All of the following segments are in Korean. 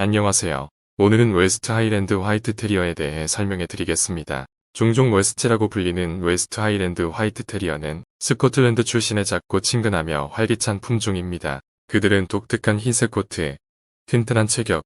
안녕하세요. 오늘은 웨스트 하이랜드 화이트 테리어에 대해 설명해 드리겠습니다. 종종 웨스트라고 불리는 웨스트 하이랜드 화이트 테리어는 스코틀랜드 출신의 작고 친근하며 활기찬 품종입니다. 그들은 독특한 흰색 코트, 튼튼한 체격,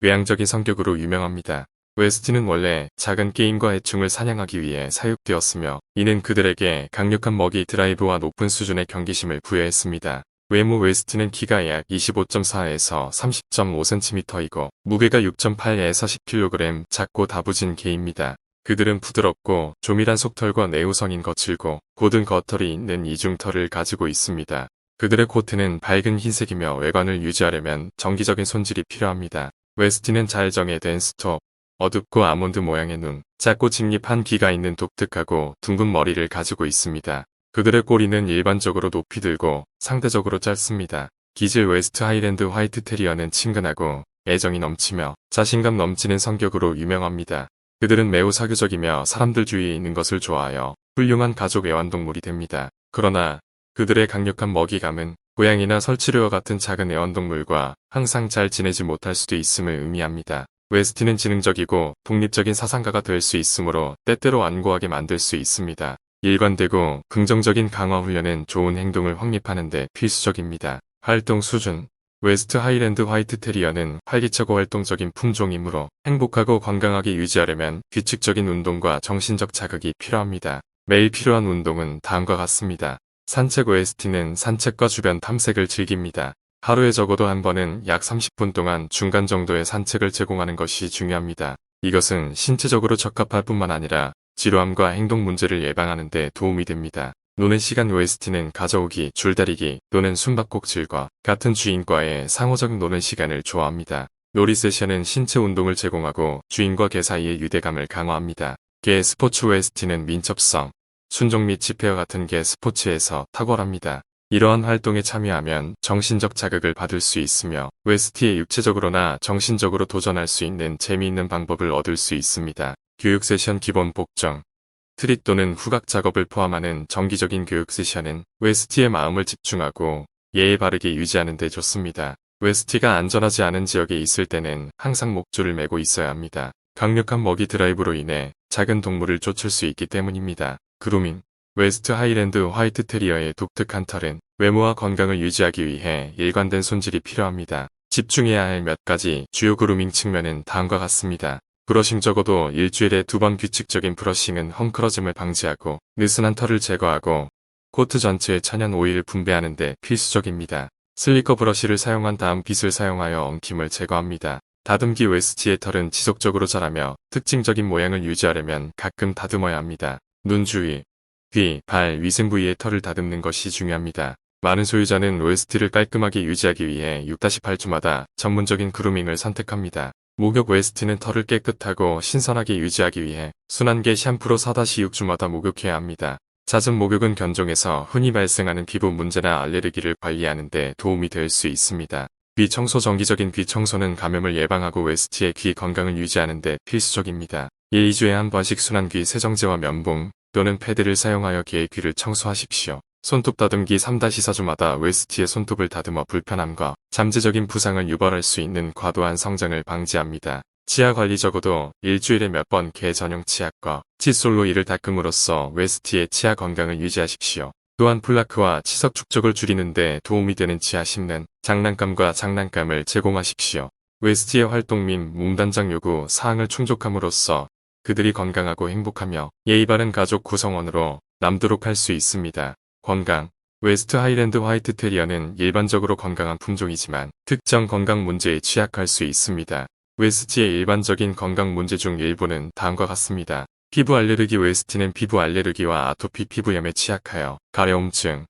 외향적인 성격으로 유명합니다. 웨스트는 원래 작은 게임과 해충을 사냥하기 위해 사육되었으며 이는 그들에게 강력한 먹이 드라이브와 높은 수준의 경기심을 부여했습니다. 외모 웨스트는 키가 약 25.4에서 30.5cm이고 무게가 6.8에서 10kg 작고 다부진 개입니다. 그들은 부드럽고 조밀한 속털과 내우성인 거칠고 곧은 겉털이 있는 이중털을 가지고 있습니다. 그들의 코트는 밝은 흰색이며 외관을 유지하려면 정기적인 손질이 필요합니다. 웨스티는 잘 정해된 스톱, 어둡고 아몬드 모양의 눈, 작고 직립한 귀가 있는 독특하고 둥근 머리를 가지고 있습니다. 그들의 꼬리는 일반적으로 높이 들고 상대적으로 짧습니다. 기질 웨스트 하이랜드 화이트 테리어는 친근하고 애정이 넘치며 자신감 넘치는 성격으로 유명합니다. 그들은 매우 사교적이며 사람들 주위에 있는 것을 좋아하여 훌륭한 가족 애완동물이 됩니다. 그러나 그들의 강력한 먹이감은 고양이나 설치류와 같은 작은 애완동물과 항상 잘 지내지 못할 수도 있음을 의미합니다. 웨스티는 지능적이고 독립적인 사상가가 될 수 있으므로 때때로 완고하게 만들 수 있습니다. 일관되고 긍정적인 강화 훈련은 좋은 행동을 확립하는 데 필수적입니다. 활동 수준 웨스트 하이랜드 화이트 테리어는 활기차고 활동적인 품종이므로 행복하고 건강하게 유지하려면 규칙적인 운동과 정신적 자극이 필요합니다. 매일 필요한 운동은 다음과 같습니다. 산책 웨스티는 산책과 주변 탐색을 즐깁니다. 하루에 적어도 한 번은 약 30분 동안 중간 정도의 산책을 제공하는 것이 중요합니다. 이것은 신체적으로 적합할 뿐만 아니라 지루함과 행동 문제를 예방하는 데 도움이 됩니다. 노는 시간 웨스티는 가져오기, 줄다리기 또는 숨바꼭질과 같은 주인과의 상호적 노는 시간을 좋아합니다. 놀이 세션은 신체 운동을 제공하고 주인과 개 사이의 유대감을 강화합니다. 개 스포츠 웨스티는 민첩성, 순종 및 집회와 같은 개 스포츠에서 탁월합니다. 이러한 활동에 참여하면 정신적 자극을 받을 수 있으며 웨스티에 육체적으로나 정신적으로 도전할 수 있는 재미있는 방법을 얻을 수 있습니다. 교육 세션 기본 복정 트릿 또는 후각 작업을 포함하는 정기적인 교육 세션은 웨스티의 마음을 집중하고 예의 바르게 유지하는 데 좋습니다. 웨스티가 안전하지 않은 지역에 있을 때는 항상 목줄을 매고 있어야 합니다. 강력한 먹이 드라이브로 인해 작은 동물을 쫓을 수 있기 때문입니다. 그루밍 웨스트 하이랜드 화이트 테리어의 독특한 털은 외모와 건강을 유지하기 위해 일관된 손질이 필요합니다. 집중해야 할 몇 가지 주요 그루밍 측면은 다음과 같습니다. 브러싱 적어도 일주일에 두 번 규칙적인 브러싱은 헝클어짐을 방지하고 느슨한 털을 제거하고 코트 전체에 천연 오일을 분배하는 데 필수적입니다. 슬리커 브러쉬를 사용한 다음 빗을 사용하여 엉킴을 제거합니다. 다듬기 웨스티의 털은 지속적으로 자라며 특징적인 모양을 유지하려면 가끔 다듬어야 합니다. 눈 주위, 귀, 발, 위생 부위의 털을 다듬는 것이 중요합니다. 많은 소유자는 웨스티를 깔끔하게 유지하기 위해 6-8주마다 전문적인 그루밍을 선택합니다. 목욕 웨스트는 털을 깨끗하고 신선하게 유지하기 위해 순환계 샴푸로 4-6주마다 목욕해야 합니다. 잦은 목욕은 견종에서 흔히 발생하는 피부 문제나 알레르기를 관리하는 데 도움이 될 수 있습니다. 귀 청소 정기적인 귀 청소는 감염을 예방하고 웨스트의 귀 건강을 유지하는 데 필수적입니다. 1, 2주에 한 번씩 순환귀 세정제와 면봉 또는 패드를 사용하여 개의 귀를 청소하십시오. 손톱 다듬기 3-4주마다 웨스티의 손톱을 다듬어 불편함과 잠재적인 부상을 유발할 수 있는 과도한 성장을 방지합니다. 치아 관리 적어도 일주일에 몇 번 개 전용 치약과 칫솔로 이를 닦음으로써 웨스티의 치아 건강을 유지하십시오. 또한 플라크와 치석 축적을 줄이는 데 도움이 되는 치아 씹는 장난감과 장난감을 제공하십시오. 웨스티의 활동 및 몸단장 요구 사항을 충족함으로써 그들이 건강하고 행복하며 예의 바른 가족 구성원으로 남도록 할 수 있습니다. 건강 웨스트 하이랜드 화이트 테리어는 일반적으로 건강한 품종이지만 특정 건강 문제에 취약할 수 있습니다. 웨스티의 일반적인 건강 문제 중 일부는 다음과 같습니다. 피부 알레르기 웨스티는 피부 알레르기와 아토피 피부염에 취약하여 가려움증,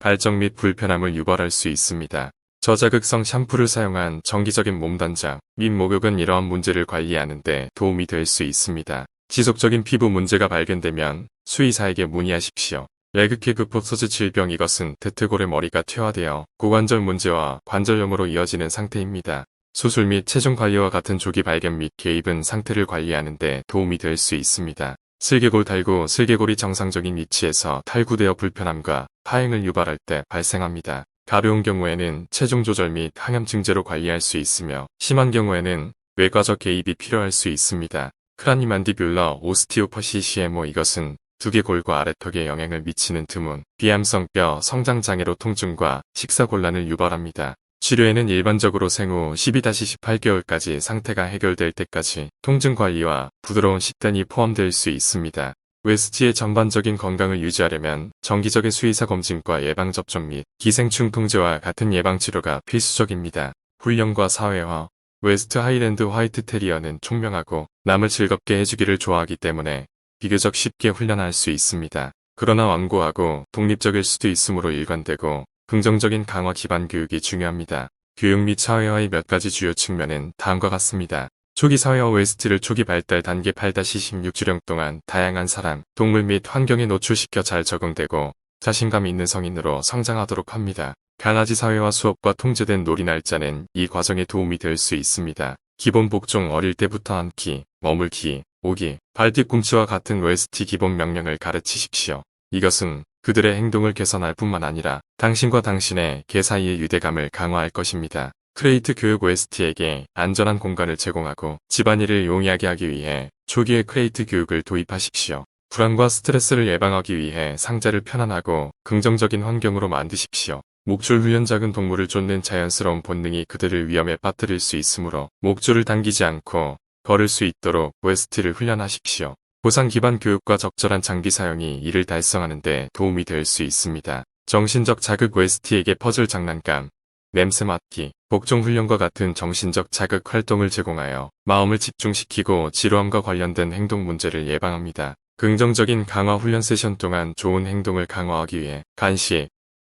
발정 및 불편함을 유발할 수 있습니다. 저자극성 샴푸를 사용한 정기적인 몸단장 및 목욕은 이러한 문제를 관리하는 데 도움이 될 수 있습니다. 지속적인 피부 문제가 발견되면 수의사에게 문의하십시오. 레그케 그포소즈 질병 이것은 대퇴골의 머리가 퇴화되어 고관절 문제와 관절염으로 이어지는 상태입니다. 수술 및 체중 관리와 같은 조기 발견 및 개입은 상태를 관리하는 데 도움이 될 수 있습니다. 슬개골 탈구 슬개골이 정상적인 위치에서 탈구되어 불편함과 파행을 유발할 때 발생합니다. 가벼운 경우에는 체중 조절 및 항염 증제로 관리할 수 있으며 심한 경우에는 외과적 개입이 필요할 수 있습니다. 크라니만디뷸러 오스티오퍼시 CMO 이것은 두개 골과 아래턱에 영향을 미치는 드문 비암성 뼈 성장 장애로 통증과 식사 곤란을 유발합니다. 치료에는 일반적으로 생후 12-18개월까지 상태가 해결될 때까지 통증 관리와 부드러운 식단이 포함될 수 있습니다. 웨스트의 전반적인 건강을 유지하려면 정기적인 수의사 검진과 예방접종 및 기생충 통제와 같은 예방치료가 필수적입니다. 훈련과 사회화 웨스트 하이랜드 화이트 테리어는 총명하고 남을 즐겁게 해주기를 좋아하기 때문에 비교적 쉽게 훈련할 수 있습니다. 그러나 완고하고 독립적일 수도 있으므로 일관되고 긍정적인 강화 기반 교육이 중요합니다. 교육 및 사회화의 몇 가지 주요 측면은 다음과 같습니다. 초기 사회화 웨스트를 초기 발달 단계 8-16주령 동안 다양한 사람, 동물 및 환경에 노출시켜 잘 적응되고 자신감 있는 성인으로 성장하도록 합니다. 강아지 사회화 수업과 통제된 놀이 날짜는 이 과정에 도움이 될 수 있습니다. 기본 복종 어릴 때부터 앉기, 머물기, 오기, 발뒤꿈치와 같은 웨스티 기본 명령을 가르치십시오. 이것은 그들의 행동을 개선할 뿐만 아니라 당신과 당신의 개 사이의 유대감을 강화할 것입니다. 크레이트 교육 웨스티에게 안전한 공간을 제공하고 집안일을 용이하게 하기 위해 초기에 크레이트 교육을 도입하십시오. 불안과 스트레스를 예방하기 위해 상자를 편안하고 긍정적인 환경으로 만드십시오. 목줄 훈련 작은 동물을 쫓는 자연스러운 본능이 그들을 위험에 빠뜨릴 수 있으므로 목줄을 당기지 않고 걸을 수 있도록 웨스트를 훈련하십시오. 보상 기반 교육과 적절한 장비 사용이 이를 달성하는 데 도움이 될 수 있습니다. 정신적 자극 웨스트에게 퍼즐 장난감, 냄새 맡기, 복종 훈련과 같은 정신적 자극 활동을 제공하여 마음을 집중시키고 지루함과 관련된 행동 문제를 예방합니다. 긍정적인 강화 훈련 세션 동안 좋은 행동을 강화하기 위해 간식,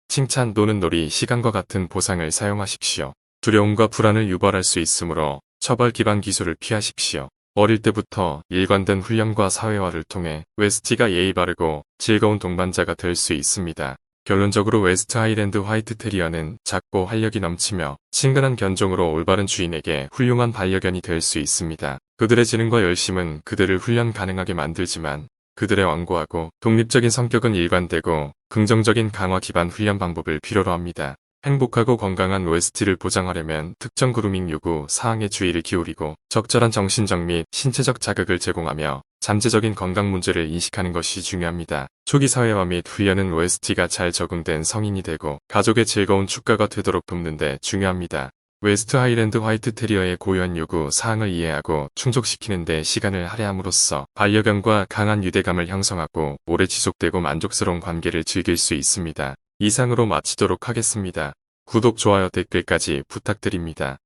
칭찬 또는 놀이, 시간과 같은 보상을 사용하십시오. 두려움과 불안을 유발할 수 있으므로 처벌 기반 기술을 피하십시오. 어릴 때부터 일관된 훈련과 사회화를 통해 웨스티가 예의 바르고 즐거운 동반자가 될 수 있습니다. 결론적으로 웨스트 하이랜드 화이트 테리어는 작고 활력이 넘치며 친근한 견종으로 올바른 주인에게 훌륭한 반려견이 될 수 있습니다. 그들의 지능과 열심은 그들을 훈련 가능하게 만들지만 그들의 완고하고 독립적인 성격은 일관되고 긍정적인 강화 기반 훈련 방법을 필요로 합니다. 행복하고 건강한 웨스티를 보장하려면 특정 그루밍 요구 사항에 주의를 기울이고 적절한 정신적 및 신체적 자극을 제공하며 잠재적인 건강 문제를 인식하는 것이 중요합니다. 초기 사회화 및 훈련은 웨스티가 잘 적응된 성인이 되고 가족의 즐거운 축가가 되도록 돕는데 중요합니다. 웨스트 하이랜드 화이트 테리어의 고유한 요구 사항을 이해하고 충족시키는 데 시간을 할애함으로써 반려견과 강한 유대감을 형성하고 오래 지속되고 만족스러운 관계를 즐길 수 있습니다. 이상으로 마치도록 하겠습니다. 구독, 좋아요, 댓글까지 부탁드립니다.